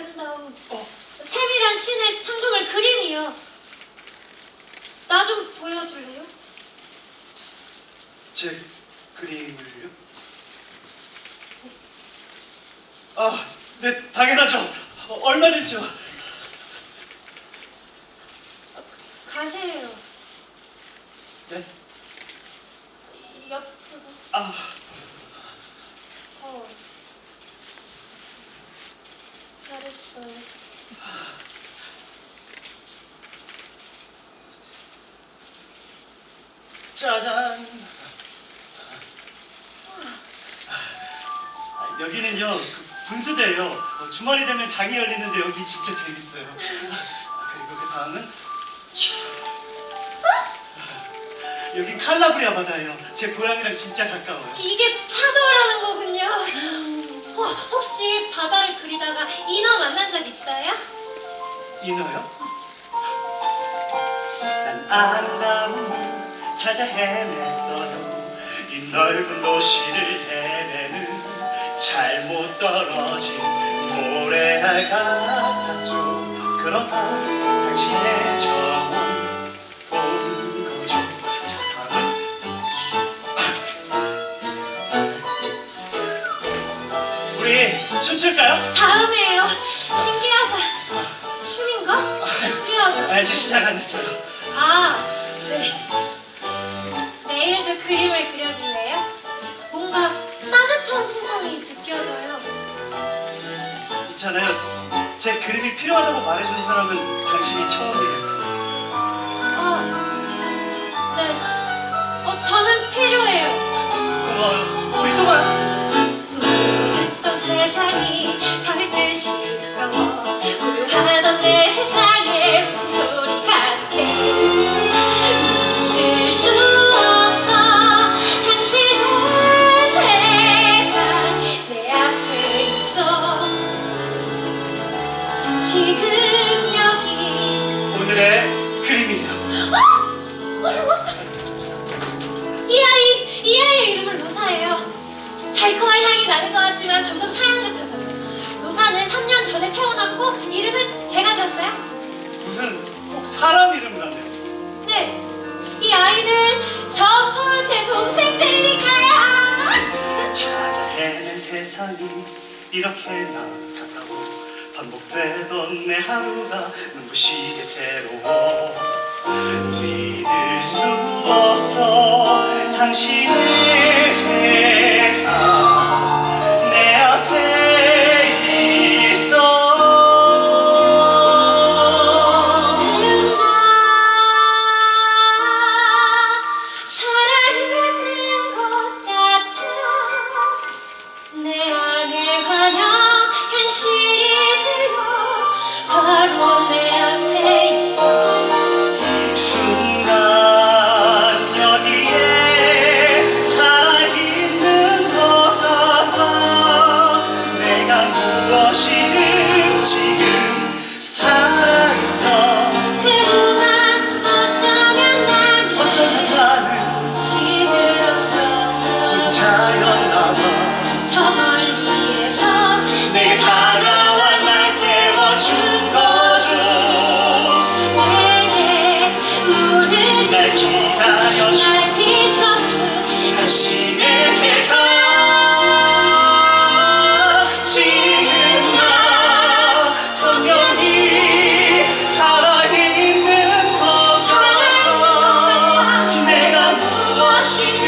아름다운 어, 세밀한 신의 창조물 그림이요. 나 좀 보여줄래요? 제 그림을요? 아, 네, 당연하죠. 어, 얼마 들죠? 가세요. 네? 옆으로 아, 더. 잘했어요. 짜잔. 아, 여기는요, 그 분수대예요. 어, 주말이 되면 장이 열리는데 여기 진짜 재밌어요. 아, 그리고 그 다음은 여기 칼라브리아 바다예요. 제 고향이랑 진짜 가까워요. 이게 파도라는 거군요. 어, 혹시 바다를 그리다가 인어 만난 적 있어요? 인어요? 난 아름다움을 찾아 헤맸어요 이 넓은 도시를 헤매는 잘못 떨어진 모래알 같았죠 그러다 당신의 정원 온 거죠 자 다음은 우리 춤출까요? 다음에요. 신기하다. 춤인가? 신기하다. 아직 시작 안 했어요 아, 네. 제 그림이 필요하다고 말해준 사람은 당신이 처음이에요. 아, 네. 어, 저는 필요해요. 이름 같네요. 네, 이 아이들 전부 제 동생들이니까요. 찾아 헤맨 세상이 이렇게나 가까워 반복되던 내 하루가 눈부시게 새로워 믿을 수 없어 당신의 세상 she